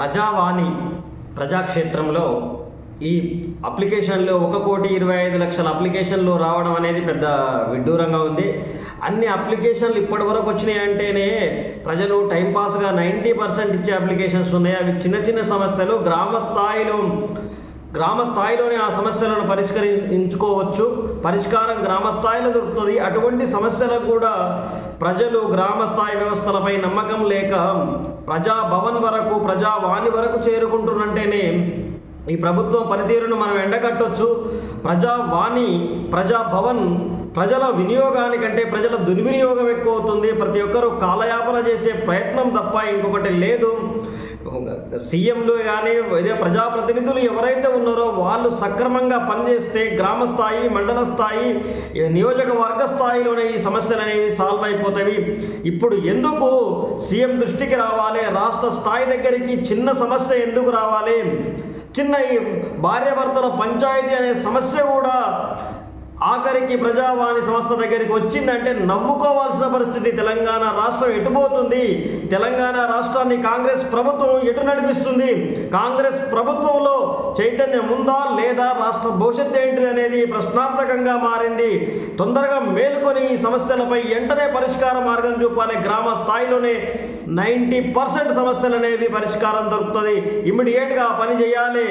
ప్రజావాణి ప్రజాక్షేత్రంలో ఈ అప్లికేషన్లు ఒక కోటి ఇరవై ఐదు లక్షల అప్లికేషన్లు రావడం అనేది పెద్ద విడ్డూరంగా ఉంది. అన్ని అప్లికేషన్లు ఇప్పటి వరకు వచ్చినాయి అంటేనే ప్రజలు టైంపాస్గా నైంటీ పర్సెంట్ ఇచ్చే అప్లికేషన్స్ ఉన్నాయి. అవి చిన్న చిన్న సమస్యలు గ్రామ స్థాయిలో గ్రామ స్థాయిలోనే ఆ సమస్యలను పరిష్కరించుకోవచ్చు. పరిష్కారం గ్రామ స్థాయిలో దొరుకుతుంది. అటువంటి సమస్యలకు కూడా ప్రజలు గ్రామ స్థాయి వ్యవస్థలపై నమ్మకం లేక ప్రజా భవన్ వరకు ప్రజావాణి వరకు చేరుకుంటున్నంటేనే ఈ ప్రభుత్వం పనితీరును మనం ఎండగట్టొచ్చు. ప్రజావాణి ప్రజాభవన్ ప్రజల వినియోగానికంటే ప్రజల దుర్వినియోగం ఎక్కువ అవుతుంది ప్రతి ఒక్కరూ కాలయాపన చేసే ప్రయత్నం తప్ప ఇంకొకటి లేదు. సీఎంలు కానీ ఇదే ప్రజాప్రతినిధులు ఎవరైతే ఉన్నారో వాళ్ళు సక్రమంగా పనిచేస్తే గ్రామ స్థాయి మండల స్థాయి నియోజకవర్గ స్థాయిలోనే ఈ సమస్యలు అనేవి సాల్వ్ అయిపోతాయి. ఇప్పుడు ఎందుకు సీఎం దృష్టికి రావాలి? రాష్ట్ర స్థాయి దగ్గరికి చిన్న సమస్య ఎందుకు రావాలి? చిన్న ఈ భార్యాభర్తల పంచాయతీ అనే సమస్య కూడా ఆఖరికి ప్రజావాణి సంస్థ దగ్గరికి వచ్చిందంటే నవ్వుకోవాల్సిన పరిస్థితి. తెలంగాణ రాష్ట్రం ఎటుపోతుంది తెలంగాణ రాష్ట్రాన్ని కాంగ్రెస్ ప్రభుత్వం ఎటు నడిపిస్తుంది? కాంగ్రెస్ ప్రభుత్వంలో చైతన్యం ఉందా లేదా? రాష్ట్ర భవిష్యత్తు ఏంటిది అనేది ప్రశ్నార్థకంగా మారింది. తొందరగా మేలుకొని ఈ సమస్యలపై వెంటనే పరిష్కార మార్గం చూపాలి. గ్రామ స్థాయిలోనే నైంటీ పర్సెంట్ సమస్యలు అనేవి పరిష్కారం దొరుకుతుంది. ఇమ్మీడియట్గా పని చేయాలి.